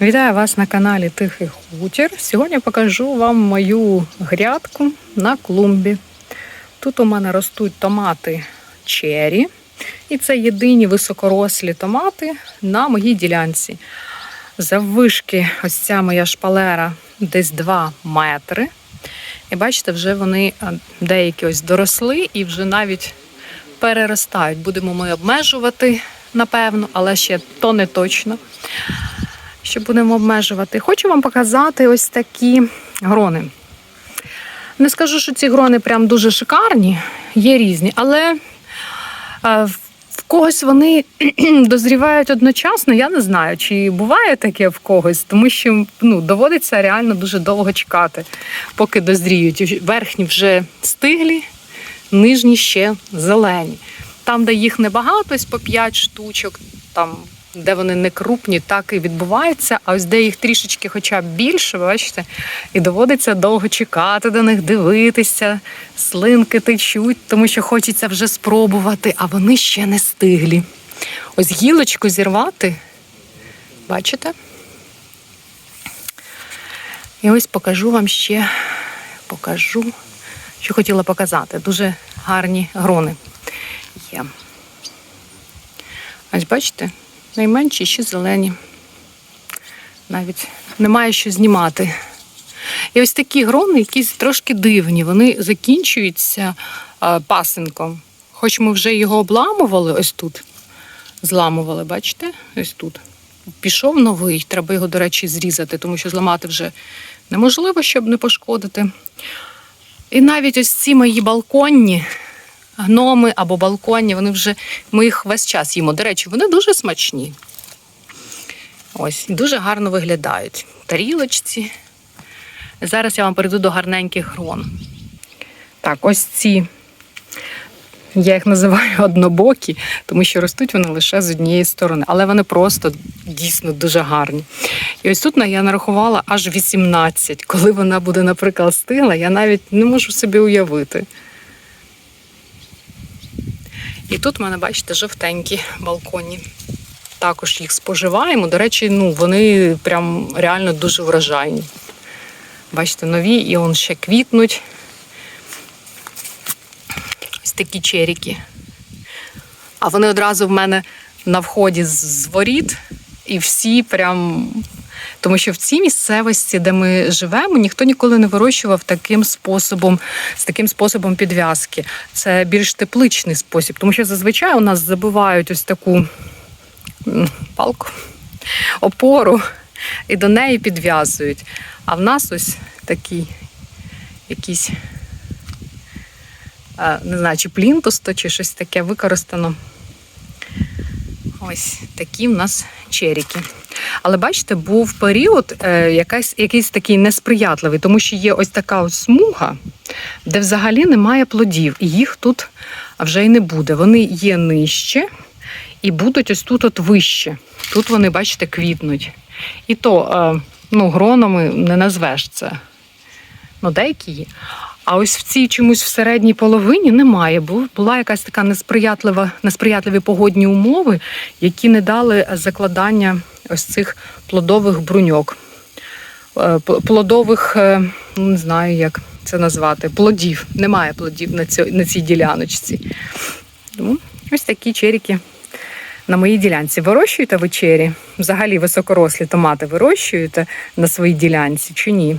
Вітаю вас на каналі Тихий Хутір. Сьогодні покажу вам мою грядку на клумбі. Тут у мене ростуть томати чері, і це єдині високорослі томати на моїй ділянці. Заввишки ось ця моя шпалера десь 2 метри. І бачите, вже вони деякі ось доросли і вже навіть переростають. Будемо ми обмежувати, напевно, але ще то не точно що будемо обмежувати. Хочу вам показати ось такі грони. Не скажу, що ці грони прям дуже шикарні, є різні, але е, в когось вони дозрівають одночасно. Я не знаю, чи буває таке в когось, тому що ну, доводиться реально дуже довго чекати, поки дозріють. Верхні вже стиглі, нижні ще зелені. Там, де їх небагато, ось по 5 штучок, там де вони не крупні, так і відбувається. А ось де їх трішечки, хоча б більше, бачите, і доводиться довго чекати до них, дивитися, слинки течуть, тому що хочеться вже спробувати, а вони ще не стиглі. Ось гілочку зірвати, бачите? І ось покажу вам ще, покажу, що хотіла показати. Дуже гарні грони є. Ось бачите? Найменші ще зелені. Навіть немає що знімати. І ось такі грони, якісь трошки дивні, вони закінчуються а, пасинком. Хоч ми вже його обламували ось тут. Зламували, бачите? Ось тут. Пішов новий, треба його, до речі, зрізати, тому що зламати вже неможливо, щоб не пошкодити. І навіть ось ці мої балконні гноми або балконні, вони вже ми їх весь час їмо. До речі, вони дуже смачні. Ось, дуже гарно виглядають. Тарілочці. Зараз я вам перейду до гарненьких грон. Так, ось ці. Я їх називаю однобокі, тому що ростуть вони лише з однієї сторони, але вони просто дійсно дуже гарні. І ось тут я нарахувала аж 18. Коли вона буде, наприклад, стигла, я навіть не можу собі уявити. І тут в мене, бачите, жовтенькі балконі. Також їх споживаємо. До речі, ну, вони прям реально дуже вражайні. Бачите, нові і он ще квітнуть. Ось такі черіки. А вони одразу в мене на вході з воріт, і всі прям. Тому що в цій місцевості, де ми живемо, ніхто ніколи не вирощував таким способом, з таким способом підв'язки. Це більш тепличний спосіб, тому що зазвичай у нас забивають ось таку палку, опору і до неї підв'язують. А в нас ось такий якийсь, не знаю, чи плінтусто, чи щось таке використано. Ось такі в нас черіки. Але бачите, був період е, якийсь, якийсь такий несприятливий, тому що є ось така ось смуга, де взагалі немає плодів, і їх тут вже й не буде. Вони є нижче і будуть ось тут от вище. Тут вони, бачите, квітнуть. І то е, ну, гронами не назвеш це. Ну, деякі є. А ось в цій чомусь в середній половині немає, бо була якась така несприятлива, несприятливі погодні умови, які не дали закладання ось цих плодових бруньок, е, плодових, е, ну, не знаю, як це назвати, плодів. Немає плодів на цій, на цій діляночці. Тому ось такі черіки на моїй ділянці. Вирощуєте ви чері? Взагалі високорослі томати вирощуєте на своїй ділянці чи ні?